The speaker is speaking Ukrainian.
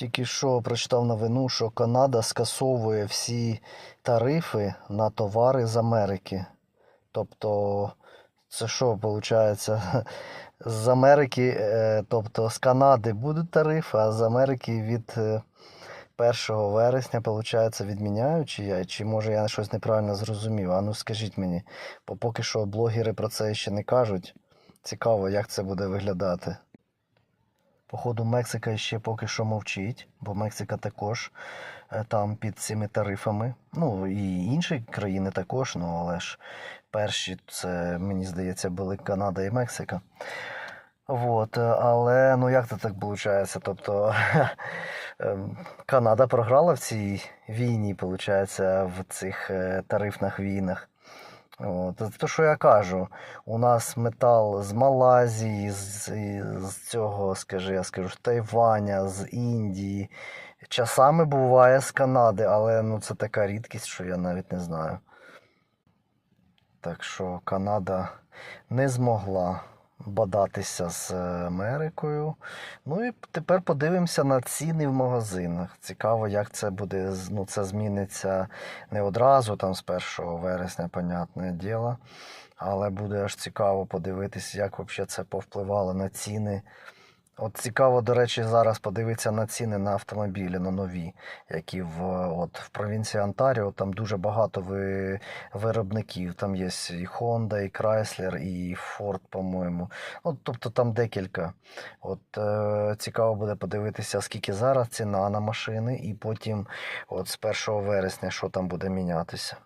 Тільки що прочитав новину, що Канада скасовує всі тарифи на товари з Америки. Тобто, це що виходить? З Америки, е, тобто з Канади будуть тарифи, а з Америки від е, 1 вересня, виходить, відміняють, чи я, чи може я щось неправильно зрозумів. А ну скажіть мені, бо поки що блогери про це ще не кажуть. Цікаво, як це буде виглядати. Походу, Мексика ще поки що мовчить, бо Мексика також е, там під цими тарифами. Ну і інші країни також, ну але ж перші це, мені здається, були Канада і Мексика. Вот, е, але ну як це так виходить? Тобто ем, Канада програла в цій війні, виходить, в цих е, тарифних війнах. То, що я кажу, у нас метал з Малайзії, з, з цього, скажи, я скажу, з Тайваня, з Індії. Часами буває з Канади, але ну, це така рідкість, що я навіть не знаю. Так що Канада не змогла бодатися з Америкою. Ну і тепер подивимося на ціни в магазинах. Цікаво, як це буде. Ну, це зміниться не одразу, там з 1 вересня, понятне діло. Але буде аж цікаво подивитися, як взагалі це повпливало на ціни. От цікаво, до речі, зараз подивитися на ціни на автомобілі, на нові, які в, от, в провінції Онтаріо там дуже багато ви, виробників. Там є і Honda, і Chrysler, і Ford, по-моєму. Ну, тобто там декілька. От е, цікаво буде подивитися, скільки зараз ціна на машини, і потім от з 1 вересня, що там буде мінятися.